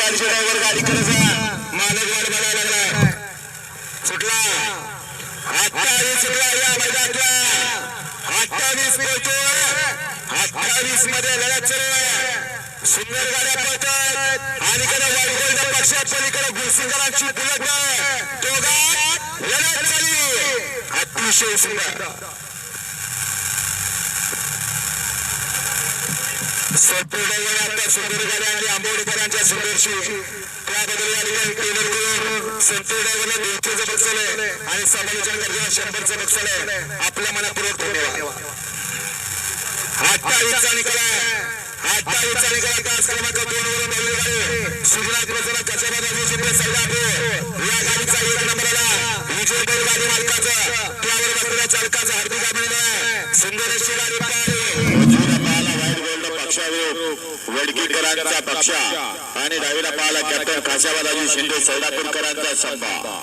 गाडीचे ड्रायव्हर गाडी करत मालक वाट बघायला लागलाय. सुटला. अठ्ठावीस सुटला या मैदानातला. अठ्ठावीस पळतोय अठ्ठावीसमध्ये लढत चालू आहे. सुंदर गाड्या पळतात. आणि कडे वाईट पक्षात पलीकडे गुरसिंगरांची बुलेट दोघात लढत झाली अतिशय सुंदर. सोपे सुंदर गाड्या आणि आंबोडकरांच्या सुंदरशी त्याबद्दल या ठिकाणी टेलर करून संतोष ड्रायव्हरला दोनशेचं बक्षालय आणि समालोचन करताना शंभरचं बक्षालय आपल्या मनापूर्वक धन्यवाद. अठ्ठावीसचा निकाल आहे. अठ्ठावीसचा निकाल तास क्रमांक दोन वरून बोलले गाडी सुजनाथ प्रसन्न कचाबादाजी शिंदे सल्लापूर. या गाडीचा एक नंबरला विजय बैल गाडी मालकाचा. त्यावर बसलेल्या चालकाचा हार्दिक अभिनंदन. सुंदर अशी गाडी पाहिली गोल्ड वडकीकरांचा पक्ष आणि डावीला पाहिला कॅप्टन खाशाबादाजी शिंदे सौदापूरकरांचा संभा.